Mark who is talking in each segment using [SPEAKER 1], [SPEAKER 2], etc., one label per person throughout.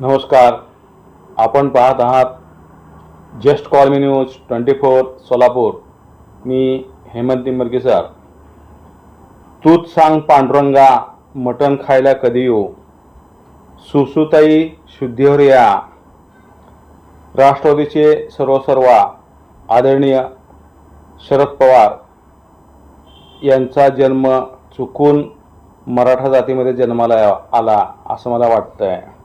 [SPEAKER 1] नमस्कार. आपण पाहत आहात just call me news twenty four Solapur. मी हेमंत निंबरकेसर तूच सांग पांडुरंगा मटण खायला कधी येऊ? सुसुताई शुद्धीवर या. राष्ट्रवादीचे सर्वसर्वा आदरणीय शरद पवार यांचा जन्म चुकून मराठा जातीमध्ये जन्माला आला असं मला वाटतं आहे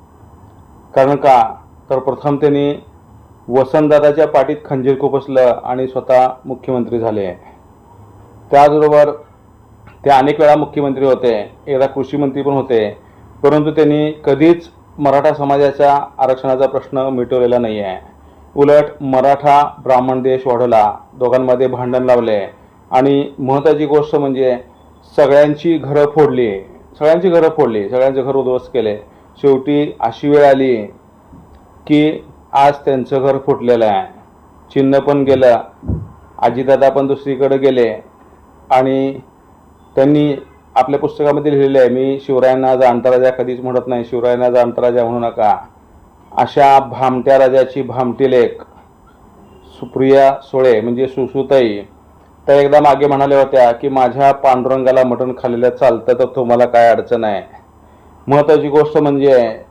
[SPEAKER 1] कारण का? तर प्रथम त्यांनी वसंतदादाच्या पाठीत खंजीर खुपसलं आणि स्वतः मुख्यमंत्री झाले. त्याचबरोबर ते अनेक वेळा मुख्यमंत्री होते. एकदा कृषी मंत्री पण होते. परंतु त्यांनी कधीच मराठा समाजाच्या आरक्षणाचा प्रश्न मिटवलेला नाही आहे उलट मराठा ब्राह्मण देश वाढवला. दोघांमध्ये भांडण लावले आणि महत्त्वाची गोष्ट म्हणजे सगळ्यांची घरं फोडली. सगळ्यांची घरं फोडली. सगळ्यांचे घर उद्ध्वस्त केले. शेवटी अशी वेळ आली की आज त्यांचं घर फुटलेलं आहे. चिन्ह पण गेलं. आजीदादा पण दुसरीकडे गेले. आणि त्यांनी आपल्या पुस्तकामध्ये लिहिलेलं आहे मी शिवरायांना जाणता राजा कधीच म्हणत नाही. शिवरायांना जाणता राजा म्हणू नका. अशा भामट्या राजाची भामटी लेख सुप्रिया सोळे म्हणजे सुसुताई त्या एकदा मागे म्हणाल्या होत्या की माझ्या पांडुरंगाला मटण खाल्लेलं चालतं तर तुम्हाला काय अडचण आहे? महत्त्वाची गोष्ट म्हणजे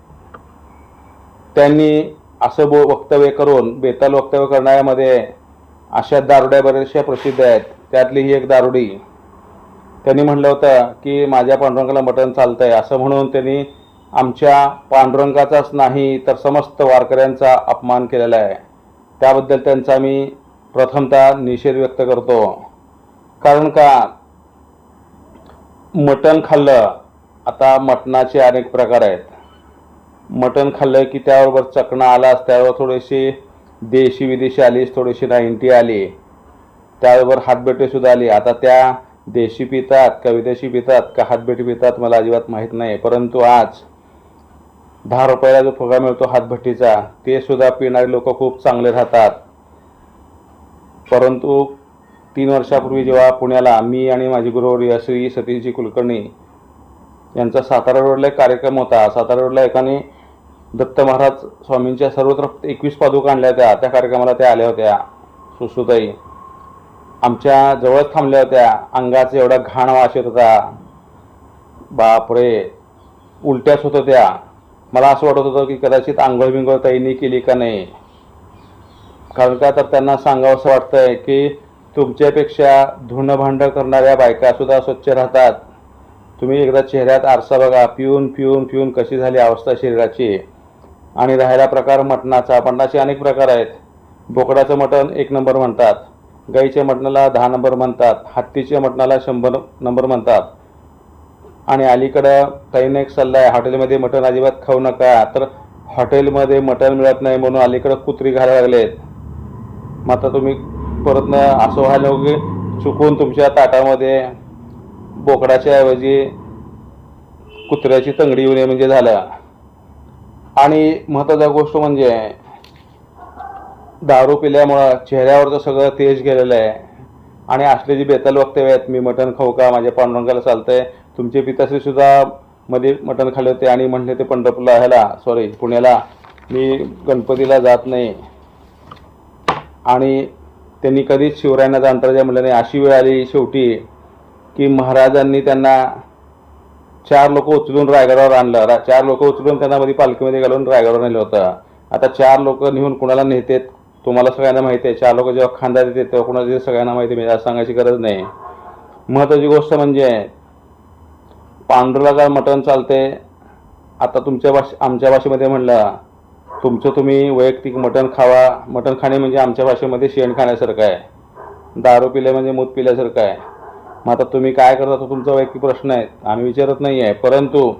[SPEAKER 1] त्यांनी असं बो वक्तव्य करून बेताल वक्तव्य करणाऱ्यामध्ये अशा दारुड्या बऱ्याचशा प्रसिद्ध आहेत. त्यातली ही एक दारुडी. त्यांनी म्हटलं होतं की माझ्या पांडुरंगाला मटण चालतं आहे असं म्हणून त्यांनी आमच्या पांडुरंगाचाच नाही तर समस्त वारकऱ्यांचा अपमान केलेला आहे. त्याबद्दल त्यांचा मी प्रथमतः निषेध व्यक्त करतो. कारण का? मटण खाल्लं आता मटणाचे अनेक प्रकार आहेत. मटण खाल्लं की त्याबरोबर चकणा आलाच त्यावर थोडीशी देशी विदेशी आलीच थोडीशी नाईंटी आली. त्याबरोबर हातबेटेसुद्धा आली. आता त्या देशी पितात का विदेशी पितात का हातभेटी पितात मला अजिबात माहीत नाही परंतु आज दहा रुपयाला जो फुगा मिळतो हातभट्टीचा ते सुद्धा पिणारे लोक खूप चांगले राहतात. परंतु तीन वर्षापूर्वी जेव्हा पुण्याला मी आणि माझी गुरुवर्य श्री सतीशजी कुलकर्णी यांचा सातारा रोडला एक कार्यक्रम होता. सातारा रोडला एकाने दत्त महाराज स्वामींच्या सर्वत्र एकवीस पादुका आणल्या होत्या. त्या कार्यक्रमाला त्या आल्या होत्या. सुश्रुताई आमच्या जवळच थांबल्या होत्या. अंगाचा एवढा घाण वास येत होता. बापरे उलट्याच होत होत्या. मला असं वाटत होतं की कदाचित आंघोळ बिंघोळ ताईंनी केली का नाही? कारण का तर त्यांना सांगावं असं वाटतंय की तुमच्यापेक्षा धुणं भांडं करणाऱ्या बायका सुद्धा स्वच्छ राहतात. तुम्ही एकदा चेहऱ्यात आरसा बघा पिऊन पिऊन पिऊन कशी झाली अवस्था शरीराची. आणि राहायला प्रकार मटणाचा मटणाचे अनेक प्रकार आहेत. बोकडाचं मटण एक नंबर म्हणतात. गाईच्या मटणाला दहा नंबर म्हणतात. हत्तीच्या मटणाला शंभर नंबर म्हणतात. आणि अलीकडं ताईनं एक सल्ला आहे हॉटेलमध्ये मटण अजिबात खाऊ नका. तर हॉटेलमध्ये मटण मिळत नाही म्हणून अलीकडं कुत्री घालायला लागलेत. मात्र तुम्ही परत असं व्हायला की चुकून तुमच्या ताटामध्ये बोकडाच्या ऐवजी कुत्र्याची तंगडी येऊ नये म्हणजे झालं आणि महत्त्वाची गोष्ट म्हणजे दारू पिल्यामुळं चेहऱ्यावरचं सगळं तेज गेलेलं आहे. आणि असले जे बेताल वक्तव्य आहेत मी मटण खाऊ का माझ्या पांडुरंगाला चालतंय. तुमचे पिताश्री सुद्धा मध्ये मटण खाल्ले होते आणि म्हणले ते पंढरपूरला ह्याला सॉरी पुण्याला. मी गणपतीला जात नाही. आणि त्यांनी कधीच शिवरायांना जाणताराजा म्हटलं नाही. अशी वेळ आली शेवटी. की महाराजांनी त्यांना चार लोक उचलून रायगडावर आणलं. रा चार लोक उचलून त्यांना मध्ये पालखीमध्ये घालून रायगडावर नेलं होतं. आता चार लोक नेऊन कुणाला नेतेत? तुम्हाला सगळ्यांना माहिती आहे. चार लोक जेव्हा खांदा देते तेव्हा कुणाला सगळ्यांना माहिती आहे. म्हणजे सांगायची गरज नाही. महत्त्वाची गोष्ट म्हणजे पांडुरंगाला मटण चालते आता तुमच्या भाषे आमच्या भाषेमध्ये म्हणलं तुमचं तुम्ही वैयक्तिक मटण खावा. मटण खाणे म्हणजे आमच्या भाषेमध्ये शेण खाण्यासारखं आहे. दारू पिले म्हणजे मूत पिल्यासारखं आहे. मग आता तुम्ही काय करता तो तुमचा वैयक्तिक प्रश्न आहे. आम्ही विचारत नाही आहे परंतु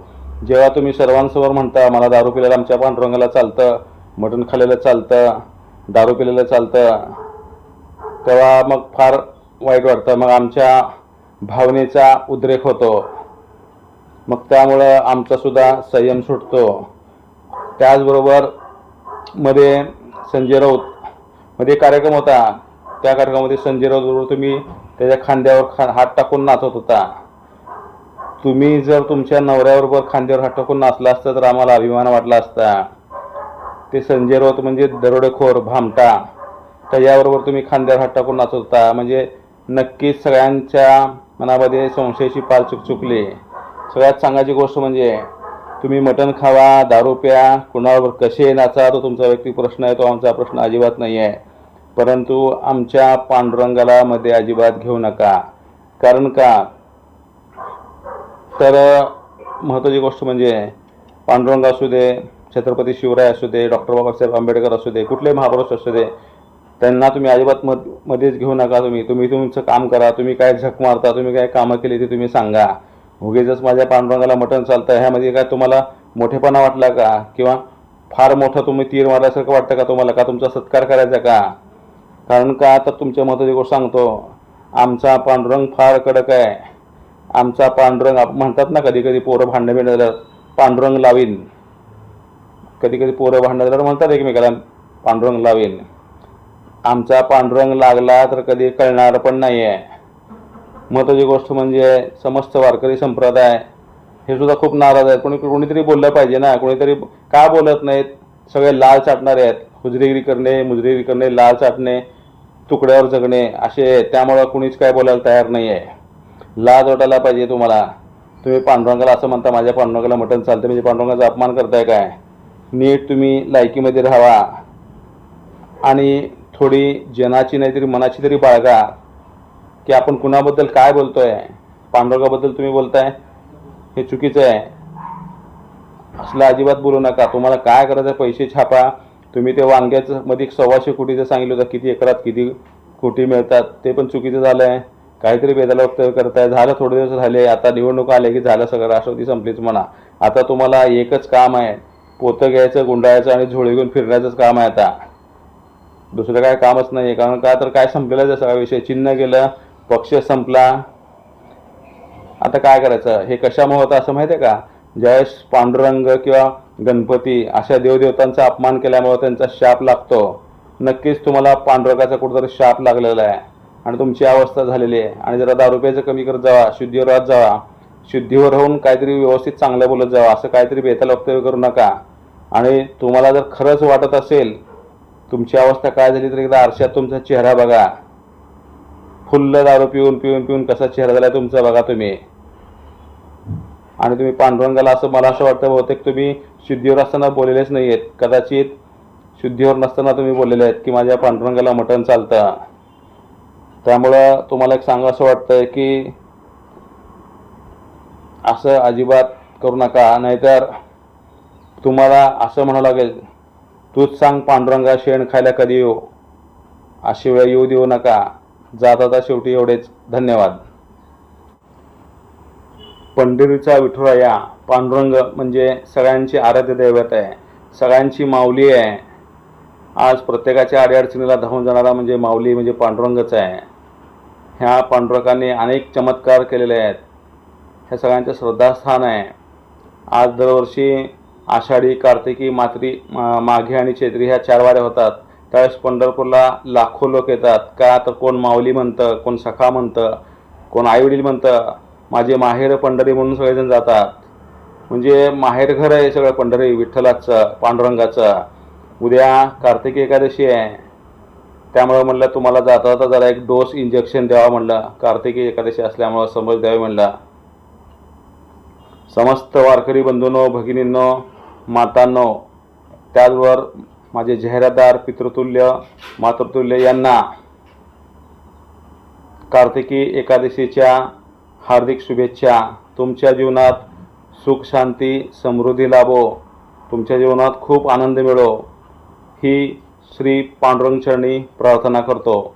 [SPEAKER 1] जेव्हा तुम्ही सर्वांसमोर म्हणता मला दारू पिल्याला आमच्या पांडुरंगाला चालतं मटण खाल्लेलं चालतं दारू पिलेलं चालतं तेव्हा मग फार वाईट वाटतं. मग आमच्या भावनेचा उद्रेक होतो. मग त्यामुळं आमचासुद्धा संयम सुटतो. त्याचबरोबरमध्ये संजय राऊत मध्ये कार्यक्रम होता. त्या कार्यक्रमामध्ये संजय राऊतबरोबर तुम्ही त्याच्या खांद्यावर खा हात टाकून नाचत होता. तुम्ही जर तुमच्या नवऱ्याबरोबर खांद्यावर हात टाकून नाचला असता तर आम्हाला अभिमान वाटला असता. ते संजय राऊत म्हणजे दरोडेखोर भामटा. त्याच्याबरोबर तुम्ही खांद्यावर हात टाकून नाचत होता. म्हणजे नक्कीच सगळ्यांच्या मनामध्ये संशयाची पाल चुक चुकली. सगळ्यात सांगायची गोष्ट म्हणजे तुम्ही मटण खावा दारू प्या कुणाबरोबर कसे नाचा तो तुमचा वैयक्तिक प्रश्न आहे तो आमचा प्रश्न अजिबात नाही आहे परंतु आमच्या पांडुरंगाला मध्ये अजिबात घेऊ नका. कारण का? तर महत्त्वाची गोष्ट म्हणजे पांडुरंग असू दे छत्रपती शिवराय असू दे डॉक्टर बाबासाहेब आंबेडकर असू दे कुठले महापुरुष असू दे त्यांना तुम्ही अजिबात मध मध्येच घेऊ नका तुम्ही. तुम्ही तुमचं काम करा तुम्ही काय झक मारता तुम्ही काय कामं केली ते तुम्ही सांगा. उगीच माझ्या पांडुरंगाला मटण चालतं. ह्यामध्ये काय तुम्हाला मोठेपणा वाटला का? किंवा फार मोठं तुम्ही तीर मारल्यासारखं वाटतं का तुम्हाला? का तुमचा सत्कार करायचा का? कारण का आता तुमच्या महत्त्वाची गोष्ट सांगतो आमचा पांडुरंग फार कडक आहे. आमचा पांडुरंग आप- म्हणतात ना कधी कधी पोरं भांडणं बिंडणं झालं पांडुरंग लावीन. कधी कधी पोरं भांडणं झालं म्हणतात एकमेकाला पांडुरंग लावीन. आमचा पांडुरंग लागला तर कधी कळणार पण नाही आहे महत्त्वाची गोष्ट म्हणजे समस्त वारकरी संप्रदाय हे सुद्धा खूप नाराज आहेत. कोणी कोणीतरी बोललं पाहिजे ना कोणीतरी का बोलत नाहीत? सगळे लाल चाटणारे आहेत. हुजरेगिरी करणे मुजरेगिरी करणे लाल चाटणे तुकड्यावर जगणे असे त्यामुळं कुणीच काय बोलायला तयार नाही आहे लाज वाटायला पाहिजे तुम्हाला. तुम्ही पांडुरंगाला असं म्हणता माझ्या पांडुरंगाला मटण चालतं म्हणजे पांडुरंगाचा अपमान करताय काय? नीट तुम्ही लायकीमध्ये राहावा. आणि थोडी जनाची नाहीतरी मनाची तरी बाळगा. की आपण कुणाबद्दल काय बोलतोय? पांडुरंगाबद्दल तुम्ही बोलताय? हे चुकीचं आहे. असलं अजिबात बोलू नका. तुम्हाला काय करायचं पैसे छापा. तुम्ही ते वांग्याचं मध्ये सव्वाशे कोटीचं सांगितलं होतं किती एकरात किती कोटी मिळतात ते पण चुकीचं झालं आहे काहीतरी वेदाला वक्तव्य करताय. झालं थोडे दिवस झाले आता निवडणूक आल्या की झालं सगळं राष्ट्रवादी संपलीच म्हणा. आता तुम्हाला एकच काम आहे पोतं घ्यायचं गुंडाळायचं आणि झोळी घेऊन फिरण्याचंच काम आहे आता. दुसरं काय कामच नाही आहे कारण का तर काय संपलेलाच आहे सगळा विषय? चिन्ह गेलं पक्ष संपला. आता काय करायचं? हे कशामुळे होतं असं माहिती आहे का? ज्यावेळेस पांडुरंग किंवा गणपती अशा देवदेवतांचा अपमान केल्यामुळे त्यांचा शाप लागतो. नक्कीच तुम्हाला पांडुरंगाचा कुठंतरी शाप लागलेला आहे. आणि तुमची अवस्था झालेली आहे. आणि जरा दारू कमी करत जावा शुद्धीवर राहत जावा. शुद्धीवर राहून काहीतरी व्यवस्थित चांगलं बोलत जावा असं काहीतरी बेताल वक्तव्य करू नका. आणि तुम्हाला जर खरंच वाटत असेल तुमची अवस्था काय झाली तर एकदा आरशात तुमचा चेहरा बघा. फुल्ल दारू पिऊन पिऊन पिऊन कसा चेहरा झाला तुमचा बघा तुम्ही. आणि तुम्ही पांडुरंगाला असं मला असं वाटतं बहुतेक तुम्ही शुद्धीवर असताना बोललेलेच नाही आहेत. कदाचित शुद्धीवर नसताना तुम्ही बोललेले आहेत की माझ्या पांडुरंगाला मटण चालतं. त्यामुळं तुम्हाला एक सांगा असं वाटतं की असं अजिबात करू नका. नाहीतर तुम्हाला असं म्हणावं लागेल तूच सांग पांडुरंगा शेण खायला कधी येऊ? अशी वेळ येऊ देऊ नका. जात आता शेवटी एवढेच. धन्यवाद. पंढरीचा विठुराया पांडुरंग म्हणजे सगळ्यांची आराध्य दैवत आहे सगळ्यांची माऊली आहे. आज प्रत्येकाच्या अडीअडचणीला धावून जाणारा म्हणजे माऊली म्हणजे पांडुरंगच आहे. ह्या पांडुरंगाने अनेक चमत्कार केलेले आहेत. हे सगळ्यांचं श्रद्धास्थान आहे. आज दरवर्षी आषाढी कार्तिकी मात्री मा- माघे आणि चैत्री ह्या चार वाऱ्या होतात. त्यावेळेस पंढरपूरला लाखो लोक येतात. का तर कोण माऊली म्हणतं कोण सखा म्हणतं कोण आईवडील म्हणतं माझे माहेर पंढरी म्हणून सगळेजण जातात. म्हणजे माहेरघर आहे सगळं पंढरी विठ्ठलाचं पांडुरंगाचं. उद्या कार्तिकी एकादशी आहे. त्यामुळं म्हणलं तुम्हाला जाता जाता जरा एक डोस इंजेक्शन द्यावा म्हणलं. कार्तिकी एकादशी असल्यामुळं समज द्यावी म्हणलं. समस्त वारकरी बंधूंनो भगिनींनो मातांनो त्याचबरोबर माझे जाहिरातदार पितृतुल्य मातृतुल्य यांना कार्तिकी एकादशीच्या हार्दिक शुभेच्छा. तुमच्या जीवनात सुख शांती समृद्धी लाभो. तुमच्या जीवनात खूप आनंद मिळो. ही श्री पांडुरंगचरणी प्रार्थना करतो.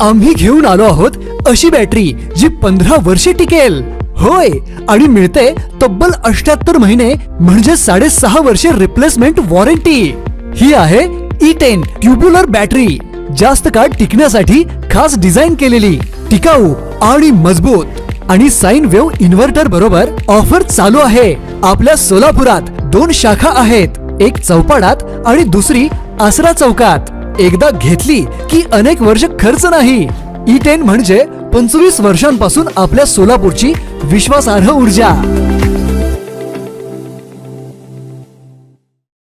[SPEAKER 2] आम्ही घेऊन आलो आहोत अशी बॅटरी जी पंधरा वर्षे टिकेल. होय आणि मिळते तब्बल अष्ट्याहत्तर महिने म्हणजे साडेसहा वर्षे रिप्लेसमेंट वॉरंटी ही आहे ई टेन ट्युब्युलर बॅटरी जास्त काळ टिकण्यासाठी खास डिझाईन केलेली. टिकाऊ आणि मजबूत. आणि साइन वेव्ह इन्व्हर्टर बरोबर ऑफर चालू आहे. आपल्या सोलापुरात दोन शाखा आहेत. एक चौपाडात आणि दुसरी आसरा चौकात. एकदा घेतली की अनेक वर्ष खर्च नाही. E ई टेन म्हणजे पंचवीस वर्षांपासून आपल्या सोलापूरची विश्वासार्ह ऊर्जा.